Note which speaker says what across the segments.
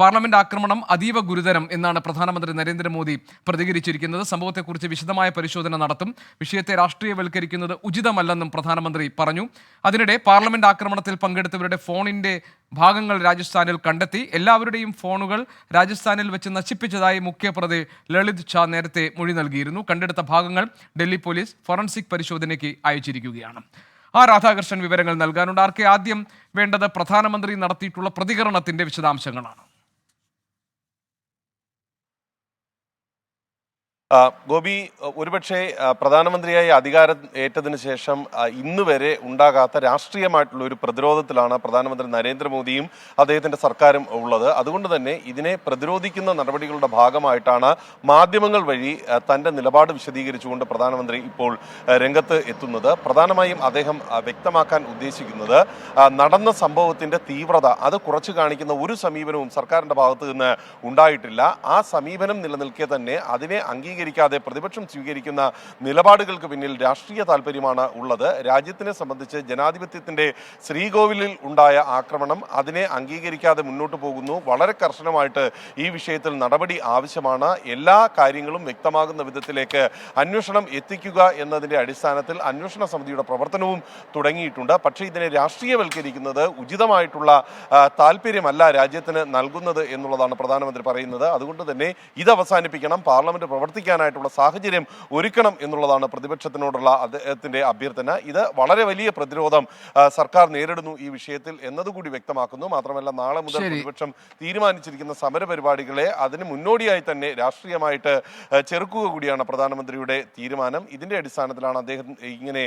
Speaker 1: Parliament ആക്രമണം അതീവ ഗുരുതരം എന്നാണ് പ്രധാനമന്ത്രി നരേന്ദ്രമോദി പ്രതികരിച്ചിരിക്കുന്നത്. സംഭവത്തെക്കുറിച്ച് വിശദമായ പരിശോധന നടത്തും. വിഷയത്തെ രാഷ്ട്രീയവൽക്കരിക്കുന്നത് ഉചിതമല്ലെന്നും പ്രധാനമന്ത്രി പറഞ്ഞു. അതിനിടെ പാർലമെന്റ് ആക്രമണത്തിൽ പങ്കെടുത്തവരുടെ ഫോണിന്റെ ഭാഗങ്ങൾ രാജസ്ഥാനിൽ കണ്ടെത്തി. എല്ലാവരുടെയും ഫോണുകൾ രാജസ്ഥാനിൽ വെച്ച് നശിപ്പിച്ചതായി മുഖ്യപ്രതി ലളിത് ഷാ നേരത്തെ മൊഴി നൽകിയിരുന്നു. കണ്ടെടുത്ത ഭാഗങ്ങൾ ഡൽഹി പോലീസ് ഫോറൻസിക് പരിശോധനയ്ക്ക് അയച്ചിരിക്കുകയാണ്. ആ രാധാകൃഷ്ണൻ വിവരങ്ങൾ നൽകാനുണ്ട്. ആർക്കെ ആദ്യം വേണ്ടത് പ്രധാനമന്ത്രി നടത്തിയിട്ടുള്ള പ്രതികരണത്തിന്റെ വിശദാംശങ്ങളാണ്.
Speaker 2: ഗോപി ഒരുപക്ഷെ പ്രധാനമന്ത്രിയായി അധികാരം ഏറ്റതിന് ശേഷം ഇന്ന് വരെ ഉണ്ടാകാത്ത രാഷ്ട്രീയമായിട്ടുള്ള ഒരു പ്രതിരോധത്തിലാണ് പ്രധാനമന്ത്രി നരേന്ദ്രമോദിയും അദ്ദേഹത്തിന്റെ സർക്കാരും ഉള്ളത്. അതുകൊണ്ട് തന്നെ ഇതിനെ പ്രതിരോധിക്കുന്ന നടപടികളുടെ ഭാഗമായിട്ടാണ് മാധ്യമങ്ങൾ വഴി തന്റെ നിലപാട് വിശദീകരിച്ചുകൊണ്ട് പ്രധാനമന്ത്രി ഇപ്പോൾ രംഗത്ത് എത്തുന്നത്. പ്രധാനമായും അദ്ദേഹം വ്യക്തമാക്കാൻ ഉദ്ദേശിക്കുന്നത് നടന്ന സംഭവത്തിന്റെ തീവ്രത അത് കുറച്ച് കാണിക്കുന്ന ഒരു സമീപനവും സർക്കാരിന്റെ ഭാഗത്ത് നിന്ന് ഉണ്ടായിട്ടില്ല. ആ സമീപനം നിലനിൽക്കെ തന്നെ അതിനെ അംഗീകരിക്കാതെ പ്രതിപക്ഷം സ്വീകരിക്കുന്ന നിലപാടുകൾക്ക് പിന്നിൽ രാഷ്ട്രീയ താല്പര്യമാണ് ഉള്ളത്. രാജ്യത്തിനെ സംബന്ധിച്ച് ജനാധിപത്യത്തിന്റെ ശ്രീകോവിലിൽ ഉണ്ടായ ആക്രമണം അതിനെ അംഗീകരിക്കാതെ മുന്നോട്ട് പോകുന്നു. വളരെ കർശനമായിട്ട് ഈ വിഷയത്തിൽ നടപടി ആവശ്യമാണ്. എല്ലാ കാര്യങ്ങളും വ്യക്തമാകുന്ന വിധത്തിലേക്ക് അന്വേഷണം എത്തിക്കുക എന്നതിന്റെ അടിസ്ഥാനത്തിൽ അന്വേഷണ സമിതിയുടെ പ്രവർത്തനവും തുടങ്ങിയിട്ടുണ്ട്. പക്ഷേ ഇതിനെ രാഷ്ട്രീയവൽക്കരിക്കുന്നത് ഉചിതമായിട്ടുള്ള താല്പര്യമല്ല രാജ്യത്തിന് നൽകുന്നത് എന്നുള്ളതാണ് പ്രധാനമന്ത്രി പറയുന്നത്. അതുകൊണ്ട് തന്നെ ഇത് അവസാനിപ്പിക്കണം പാർലമെന്റ് പ്രവർത്തിക്കാനായിട്ടുള്ള സാഹചര്യം ഒരുക്കണം എന്നുള്ളതാണ് പ്രതിപക്ഷത്തിനോടുള്ള അദ്ദേഹത്തിന്റെ അഭ്യർത്ഥന. ഇത് വളരെ വലിയ പ്രതിരോധം സർക്കാർ നേരിടുന്നു ഈ വിഷയത്തിൽ എന്നതുകൂടി വ്യക്തമാക്കുന്നു. മാത്രമല്ല നാളെ മുതൽ. പ്രതിപക്ഷം തീരുമാനിച്ചിരിക്കുന്ന സമരപരിപാടികളെ അതിന് മുന്നോടിയായി തന്നെ രാഷ്ട്രീയമായിട്ട് ചെറുക്കുക കൂടിയാണ് പ്രധാനമന്ത്രിയുടെ തീരുമാനം. ഇതിന്റെ അടിസ്ഥാനത്തിലാണ് അദ്ദേഹം ഇങ്ങനെ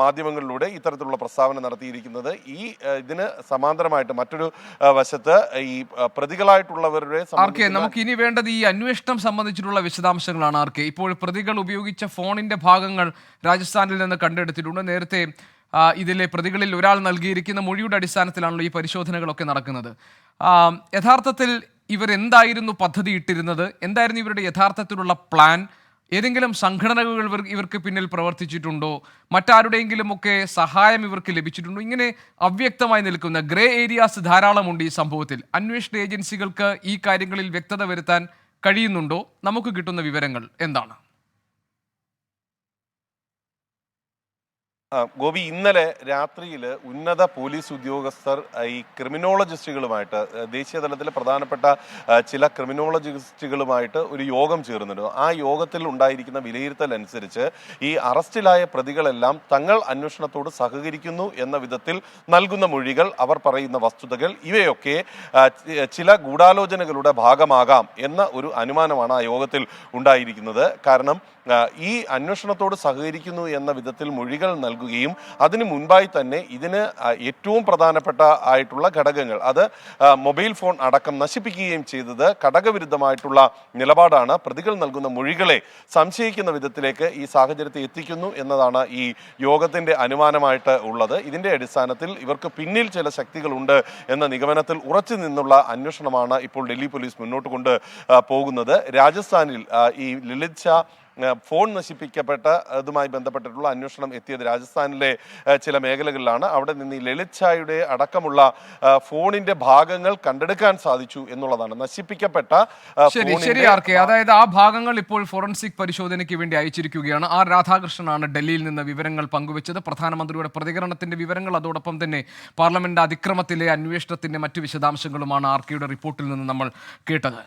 Speaker 2: മാധ്യമങ്ങളിലൂടെ ഇത്തരത്തിലുള്ള പ്രസ്താവന നടത്തിയിരിക്കുന്നത്. ഈ ഇതിന് സമാന്തരമായിട്ട് മറ്റൊരു വശത്ത് ഈ പ്രതികളായിട്ടുള്ളവരുടെ
Speaker 1: നമുക്ക് ഇനി വേണ്ടത് ഈ അന്വേഷണം സംബന്ധിച്ചിട്ടുള്ള വിശദാംശങ്ങളാണ്. ആർ കെ ഇപ്പോൾ പ്രതികൾ ഉപയോഗിച്ച ഫോണിന്റെ ഭാഗങ്ങൾ രാജസ്ഥാനിൽ നിന്ന് കണ്ടെടുത്തിട്ടുണ്ട്. നേരത്തെ ഇതിലെ പ്രതികളിൽ ഒരാൾ നൽകിയിരിക്കുന്ന മൊഴിയുടെ അടിസ്ഥാനത്തിലാണല്ലോ ഈ പരിശോധനകളൊക്കെ നടക്കുന്നത്. യഥാർത്ഥത്തിൽ ഇവരെന്തായിരുന്നു പദ്ധതി ഇട്ടിരുന്നത് എന്തായിരുന്നു ഇവരുടെ യഥാർത്ഥത്തിലുള്ള പ്ലാൻ? ഏതെങ്കിലും സംഘടനകൾ ഇവർ ഇവർക്ക് പിന്നിൽ പ്രവർത്തിച്ചിട്ടുണ്ടോ? മറ്റാരുടെയെങ്കിലും ഒക്കെ സഹായം ഇവർക്ക് ലഭിച്ചിട്ടുണ്ടോ? ഇങ്ങനെ അവ്യക്തമായി നിൽക്കുന്ന ഗ്രേ ഏരിയാസ് ധാരാളമുണ്ട് ഈ സംഭവത്തിൽ. അന്വേഷണ ഏജൻസികൾക്ക് ഈ കാര്യങ്ങളിൽ വ്യക്തത വരുത്താൻ കഴിയുന്നുണ്ടോ? നമുക്ക് കിട്ടുന്ന വിവരങ്ങൾ എന്താണ്?
Speaker 2: ഗോപി ഇന്നലെ രാത്രിയിൽ ഉന്നത പോലീസ് ഉദ്യോഗസ്ഥർ ഈ ക്രിമിനോളജിസ്റ്റുകളുമായിട്ട് ആ, ദേശീയ തലത്തിലെ പ്രധാനപ്പെട്ട ചില ക്രിമിനോളജിസ്റ്റുകളുമായിട്ട് ഒരു യോഗം ചേർന്നിരുന്നു. ആ യോഗത്തിൽ ഉണ്ടായിരിക്കുന്ന വിലയിരുത്തൽ അനുസരിച്ച് ഈ അറസ്റ്റിലായ പ്രതികളെല്ലാം തങ്ങൾ അന്വേഷണത്തോട് സഹകരിക്കുന്നു എന്ന വിധത്തിൽ നൽകുന്ന മൊഴികൾ അവർ പറയുന്ന വസ്തുതകൾ ഇവയൊക്കെ ചില ഗൂഢാലോചനകളുടെ ഭാഗമാകാം എന്ന ഒരു അനുമാനമാണ് ആ യോഗത്തിൽ ഉണ്ടായിരിക്കുന്നത്. കാരണം ഈ അന്വേഷണത്തോട് സഹകരിക്കുന്നു എന്ന വിധത്തിൽ മൊഴികൾ നൽകുകയും അതിനു മുൻപായി തന്നെ ഇതിന് ഏറ്റവും പ്രധാനപ്പെട്ട ആയിട്ടുള്ള ഘടകങ്ങൾ അത് മൊബൈൽ ഫോൺ അടക്കം നശിപ്പിക്കുകയും ചെയ്തത് ഘടകവിരുദ്ധമായിട്ടുള്ള നിലപാടാണ്. പ്രതികൾ നൽകുന്ന മൊഴികളെ സംശയിക്കുന്ന വിധത്തിലേക്ക് ഈ സാഹചര്യത്തെ എത്തിക്കുന്നു എന്നതാണ് ഈ യോഗത്തിന്റെ അനുമാനമായിട്ട് ഉള്ളത്. ഇതിന്റെ അടിസ്ഥാനത്തിൽ ഇവർക്ക് പിന്നിൽ ചില ശക്തികളുണ്ട് എന്ന നിഗമനത്തിൽ ഉറച്ചു നിന്നുള്ള അന്വേഷണമാണ് ഇപ്പോൾ ഡൽഹി പോലീസ് മുന്നോട്ട് കൊണ്ട് പോകുന്നത്. രാജസ്ഥാനിൽ ഈ ലളിത് ഷാ ഫോൺ നശിപ്പിക്കപ്പെട്ട അതുമായി ബന്ധപ്പെട്ടിട്ടുള്ള അന്വേഷണം എത്തിയത് രാജസ്ഥാനിലെ ചില മേഖലകളിലാണ്. അവിടെ നിന്ന് ഈ ലളിത് ഷായുടെ അടക്കമുള്ള ഫോണിന്റെ ഭാഗങ്ങൾ കണ്ടെടുക്കാൻ സാധിച്ചു എന്നുള്ളതാണ്. നശിപ്പിക്കപ്പെട്ട
Speaker 1: ശരി
Speaker 2: ഫോണിന്റെ
Speaker 1: ശരി ആർ കെ. അതായത് ആ ഭാഗങ്ങൾ ഇപ്പോൾ ഫോറൻസിക് പരിശോധനയ്ക്ക് വേണ്ടി അയച്ചിരിക്കുകയാണ്. ആർ രാധാകൃഷ്ണനാണ് ഡൽഹിയിൽ നിന്ന് വിവരങ്ങൾ പങ്കുവച്ചത്. പ്രധാനമന്ത്രിയുടെ പ്രതികരണത്തിന്റെ വിവരങ്ങൾ അതോടൊപ്പം തന്നെ പാർലമെന്റ് അതിക്രമത്തിലെ അന്വേഷണത്തിന്റെ മറ്റു വിശദാംശങ്ങളുമാണ് ആർ കെയുടെ റിപ്പോർട്ടിൽ നിന്ന് നമ്മൾ കേട്ടത്.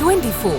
Speaker 3: Twenty four